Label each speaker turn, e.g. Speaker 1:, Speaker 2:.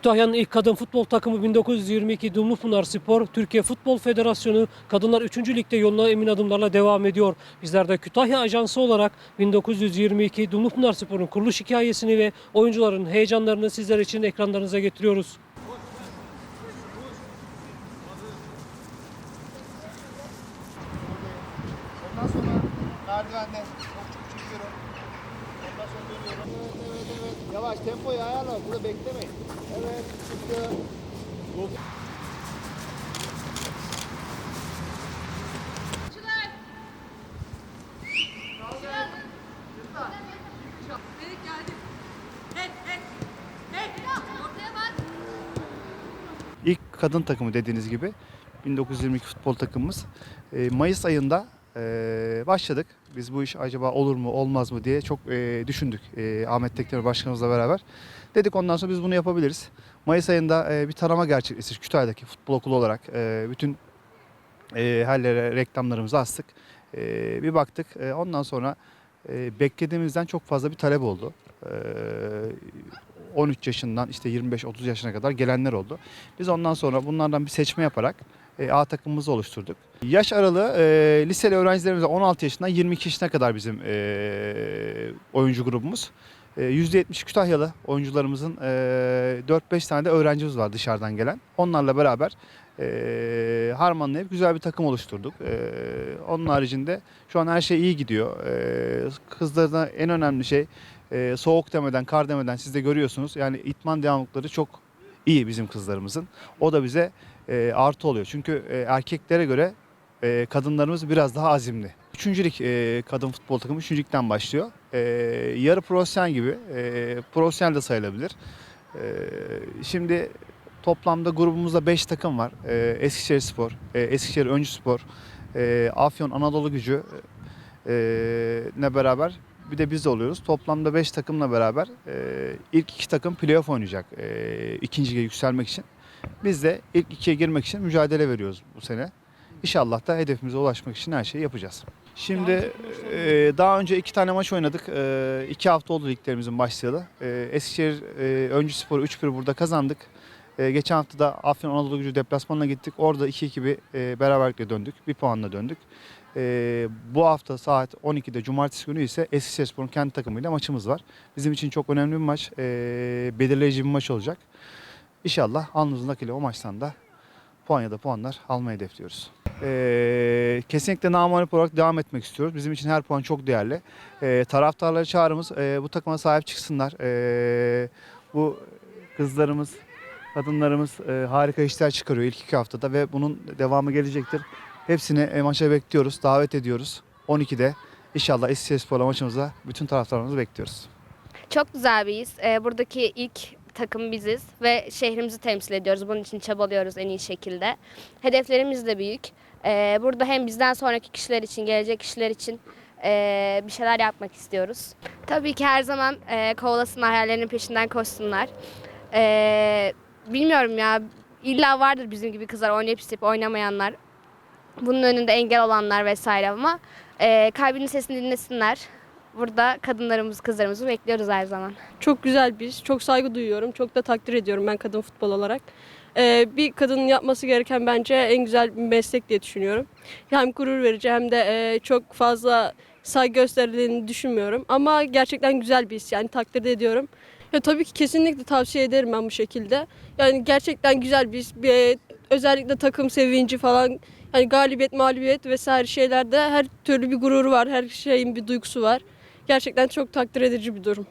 Speaker 1: Kütahya'nın ilk kadın futbol takımı 1922 Dumlupınar Spor, Türkiye Futbol Federasyonu Kadınlar 3. Lig'de yoluna emin adımlarla devam ediyor. Bizler de Kütahya Ajansı olarak 1922 Dumlupınar Spor'un kuruluş hikayesini ve oyuncuların heyecanlarını sizler için ekranlarınıza getiriyoruz.
Speaker 2: Ondan sonra merdivende çok çok çıkıyorum. Ondan sonra dönüyorum. Yavaş tempoyu ayarla. Burada beklemeyin. Evet çıktı. İlk kadın takımı dediğiniz gibi 1922 futbol takımımız e, Mayıs ayında e, başladık. Biz bu iş acaba olur mu olmaz mı diye çok e, düşündük e, Ahmet Tekdemir Başkanımızla beraber. Dedik ondan sonra biz bunu yapabiliriz. Mayıs ayında e, bir tarama gerçekleştirdik Kütahya'daki futbol okulu olarak. E, bütün e, her yere reklamlarımızı astık. E, bir baktık e, ondan sonra e, beklediğimizden çok fazla bir talep oldu. E, 13 yaşından işte 25-30 yaşına kadar gelenler oldu. Biz ondan sonra bunlardan bir seçme yaparak e, A takımımızı oluşturduk. Yaş aralığı e, liseli öğrencilerimize 16 yaşından 22 yaşına kadar bizim e, oyuncu grubumuz. E, %70 Kütahyalı oyuncularımızın e, 4-5 tane de öğrencimiz var dışarıdan gelen. Onlarla beraber e, harmanlayıp güzel bir takım oluşturduk. E, onun haricinde şu an her şey iyi gidiyor. E, kızlarda en önemli şey e, soğuk demeden, kar demeden siz de görüyorsunuz. Yani itman devamlılıkları çok iyi bizim kızlarımızın. O da bize e, artı oluyor. Çünkü e, erkeklere göre e, kadınlarımız biraz daha azimli. Üçüncülük e, kadın futbol takımı üçüncülükten başlıyor. E, yarı profesyonel gibi, e, profesyonel de sayılabilir. E, şimdi toplamda grubumuzda 5 takım var. E, Eskişehir Spor, e, Eskişehir Öncü Spor, e, Afyon Anadolu Gücü e, ne beraber bir de biz de oluyoruz. Toplamda 5 takımla beraber e, ilk iki takım playoff oynayacak e, ikinci lige yükselmek için. Biz de ilk ikiye girmek için mücadele veriyoruz bu sene. İnşallah da hedefimize ulaşmak için her şeyi yapacağız. Şimdi e, daha önce iki tane maç oynadık. E, iki hafta oldu liglerimizin başlayalı. E, Eskişehir e, Öncü Spor'u 3-1 burada kazandık. E, geçen hafta da Afyon Anadolu Gücü deplasmanına gittik. Orada 2-2 bir e, beraberlikle döndük. Bir puanla döndük. E, bu hafta saat 12'de cumartesi günü ise Eskişehirspor'un kendi takımıyla maçımız var. Bizim için çok önemli bir maç. E, belirleyici bir maç olacak. İnşallah alnımızın akıyla o maçtan da puan ya da puanlar almayı hedefliyoruz. E, kesinlikle namalip olarak devam etmek istiyoruz. Bizim için her puan çok değerli. E, taraftarları çağrımız e, bu takıma sahip çıksınlar. E, bu kızlarımız, kadınlarımız e, harika işler çıkarıyor ilk iki haftada ve bunun devamı gelecektir. Hepsini e, maça bekliyoruz, davet ediyoruz. 12'de inşallah Eskişehirspor'la maçımıza bütün taraftarlarımızı bekliyoruz.
Speaker 3: Çok güzel bir. Ee, buradaki ilk takım biziz ve şehrimizi temsil ediyoruz. Bunun için çabalıyoruz en iyi şekilde. Hedeflerimiz de büyük. Ee, burada hem bizden sonraki kişiler için, gelecek kişiler için ee, bir şeyler yapmak istiyoruz. Tabii ki her zaman ee, kovalasınlar, hayallerinin peşinden koşsunlar. Ee, bilmiyorum ya, illa vardır bizim gibi kızlar oynayıp isteyip oynamayanlar. Bunun önünde engel olanlar vesaire ama ee, kalbinin sesini dinlesinler. Burada kadınlarımız, kızlarımızı bekliyoruz her zaman.
Speaker 4: Çok güzel bir. Çok saygı duyuyorum. Çok da takdir ediyorum ben kadın futbol olarak. Ee, bir kadının yapması gereken bence en güzel bir meslek diye düşünüyorum. Hem gurur verici hem de e, çok fazla saygı gösterildiğini düşünmüyorum. Ama gerçekten güzel bir iş yani takdir ediyorum. Ya tabii ki kesinlikle tavsiye ederim ben bu şekilde. Yani gerçekten güzel bir. Bir, özellikle takım sevinci falan yani galibiyet, mağlubiyet vesaire şeylerde her türlü bir gurur var. Her şeyin bir duygusu var. Gerçekten çok takdir edici bir durum.